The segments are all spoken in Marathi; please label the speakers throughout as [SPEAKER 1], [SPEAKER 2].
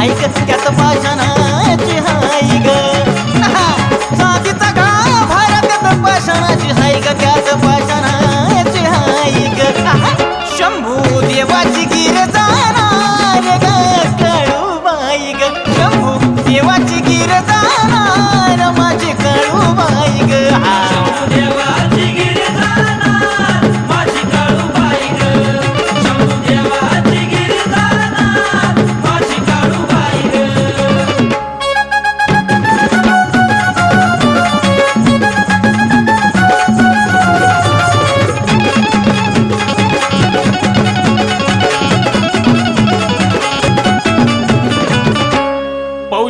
[SPEAKER 1] ऐकत त्यात पाषाणाची हाय ग
[SPEAKER 2] साधीचा का भारतात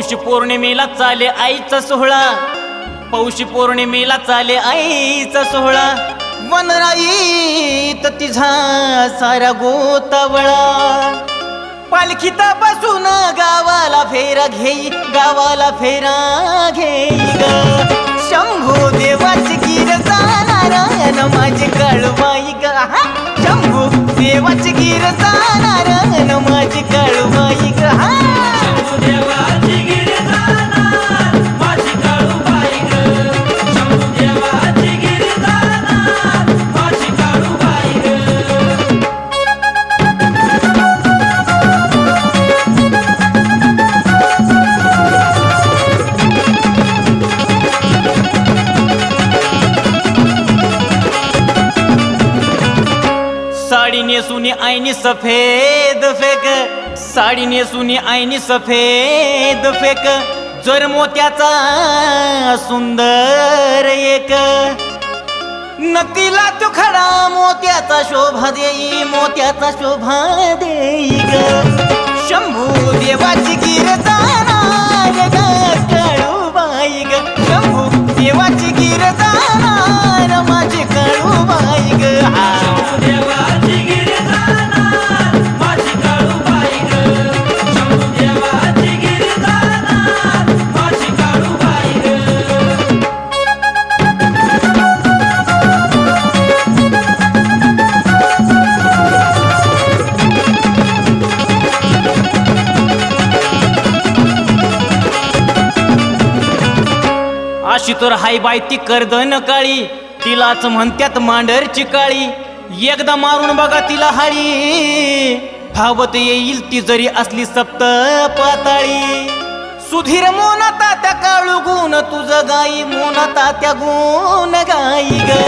[SPEAKER 1] पौष पौर्णिमेला चाले आईचा सोहळा. पौष पौर्णिमेला चाले आईचा सोहळा. वनराईत तिझा सारा गोतावळा पालखीता बसून गावाला फेरा घेई गावाला फेरा घेई ग. शंभू देवाची गिर जाणार माझी काळूबाई साडी नेसुनी आईनी सफेद फेक साडी नेसुनी आईनी सफेद फेक जर मोत्याचा सुंदर एक. नकीला तू खडा मोत्याचा शोभा देई मोत्याचा शोभा देई ग. शंभू देवाची गिर जाणार ग ग. शंभू देवाची गिर अशी तर हाय बाय ती कर्दन काळी. तिलाच म्हणत्यात मांडरची काळी. एकदा मारून बघा तिला हाळी. भावत येईल ती जरी असली सप्त पाताळी. सुधीर मोनता त्या काळू गुण तुझ गाई मोनता त्या गुण गाई ग.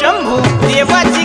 [SPEAKER 1] शंभू देवाची